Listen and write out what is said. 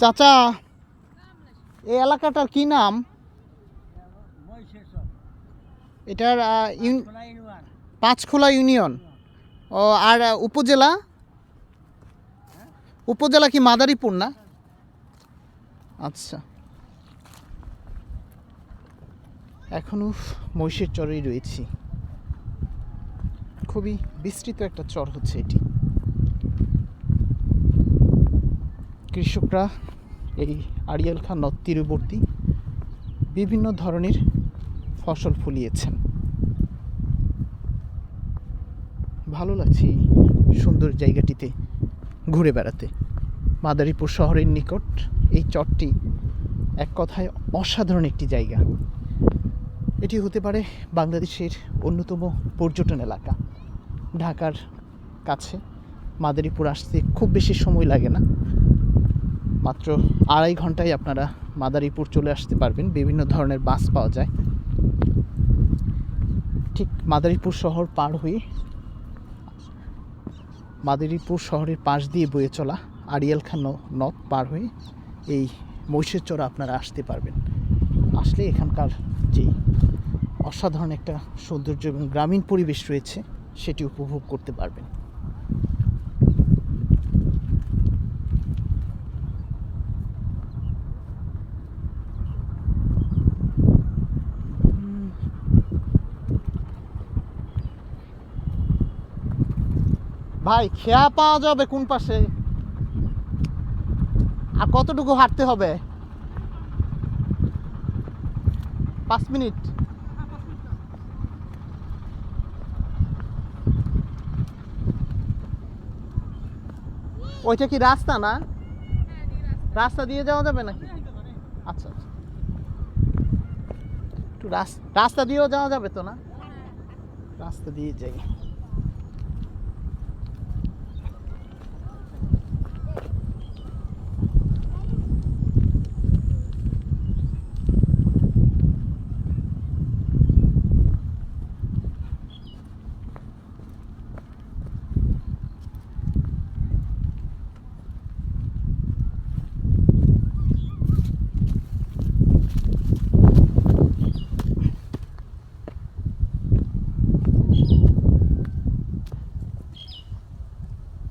চাচা, এই এলাকাটার কি নাম? এটার পাঁচখোলা ইউনিয়ন। ও, আর উপজেলা? উপজেলা কি মাদারীপুর না? আচ্ছা। এখনও মহিষের চরেই রয়েছি। খুবই বিস্তৃত একটা চর হচ্ছে এটি। কৃষকরা এই আড়িয়াল খান নদ তীরবর্তী বিভিন্ন ধরনের ফসল ফলিয়েছেন। ভালো লাগছে এই সুন্দর জায়গাটিতে ঘুরে বেড়াতে। মাদারীপুর শহরের নিকট এই চটটি এক কথায় অসাধারণ একটি জায়গা। এটি হতে পারে বাংলাদেশের অন্যতম পর্যটন এলাকা। ঢাকার কাছে মাদারীপুর আসতে খুব বেশি সময় লাগে না। মাত্র আড়াই ঘন্টায় আপনারা মাদারীপুর চলে আসতে পারবেন। বিভিন্ন ধরনের বাস পাওয়া যায়। ঠিক মাদারীপুর শহর পার হয়ে মাদারীপুর শহরের পাশ দিয়ে বয়ে চলা আড়িয়াল খান নদ পার হয়ে এই মহিষের চড়া আপনারা আসতে পারবেন। আসলে এখানকার যে অসাধারণ একটা সৌন্দর্য এবং গ্রামীণ পরিবেশ রয়েছে, সেটি উপভোগ করতে পারবেন। ভাই, খেয়া পাওয়া যাবে কোন পাশে? আর কতটুকু হাঁটতে হবে? পাঁচ মিনিট। ওইটা কি রাস্তা না? রাস্তা দিয়ে যাওয়া যাবে নাকি? আচ্ছা আচ্ছা। রাস্তা দিয়েও যাওয়া যাবে তো না? রাস্তা দিয়ে যাই।